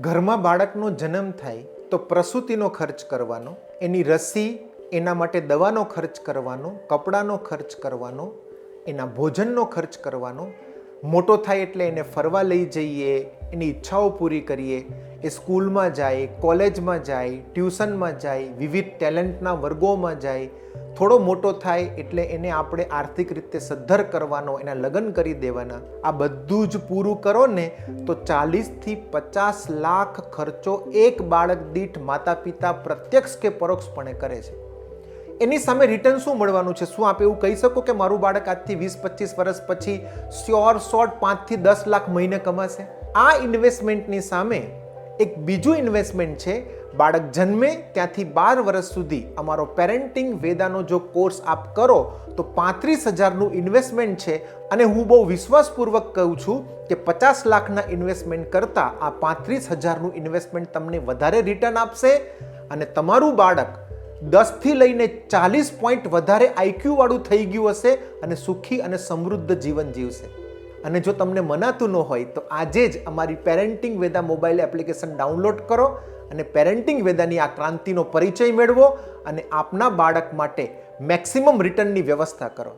ઘરમાં બાળકનો જન્મ થાય તો પ્રસૂતિનો ખર્ચ કરવાનો, એની રસી, એના માટે દવાનો ખર્ચ કરવાનો, કપડાનો ખર્ચ કરવાનો, એના ભોજનનો ખર્ચ કરવાનો, મોટો થાય એટલે એને ફરવા લઈ જઈએ, એની ઈચ્છાઓ પૂરી કરીએ, એ સ્કૂલમાં જાય, કોલેજમાં જાય, ટ્યુશનમાં જાય, વિવિધ ટેલેન્ટના વર્ગોમાં જાય થોડો મોટો થાય એટલે એને આપણે આર્થિક રીતે સદ્ધર કરવાનો, એના લગ્ન કરી દેવાના. આ બધું જ પૂરું કરો ને તો ચાલીસથી પચાસ લાખ ખર્ચો એક બાળક દીઠ માતા પિતા પ્રત્યક્ષ કે પરોક્ષપણે કરે છે. એની સામે રિટર્ન શું મળવાનું છે? શું આપ એવું કહી શકો કે મારું બાળક આજથી વીસ, પચીસ વર્ષ પછી શ્યોર શોર્ટ પાંચથી દસ લાખ મહિને કમાશે? આ ઇન્વેસ્ટમેન્ટની સામે એક બીજું ઇન્વેસ્ટમેન્ટ છે, બાળક જન્મે ત્યાંથી બાર વર્ષ સુધી. અમારો પેરેન્ટિંગ વેદાનો જો કોર્સ આપ કરો, તો પાંત્રીસ હજારનું ઇન્વેસ્ટમેન્ટ છે. અને હું બહુ વિશ્વાસપૂર્વક કહું છું કે પચાસ લાખના ઇન્વેસ્ટમેન્ટ કરતાં આ પાંત્રીસ હજારનું ઇન્વેસ્ટમેન્ટ તમને વધારે રિટર્ન આપશે. અને તમારું બાળક દસથી લઈને ચાલીસ પોઈન્ટ વધારે આઈક્યુવાળું થઈ ગયું હશે અને સુખી અને સમૃદ્ધ જીવન જીવશે. અને જો તમને મનાતું ન હોય તો આજે જ અમારી parenting Veda mobile application download કરો અને પેરેન્ટિંગ વેદાની આ ક્રાંતિનો પરિચય મેળવો અને આપના બાળક માટે મેક્સિમમ રિટર્નની વ્યવસ્થા કરો.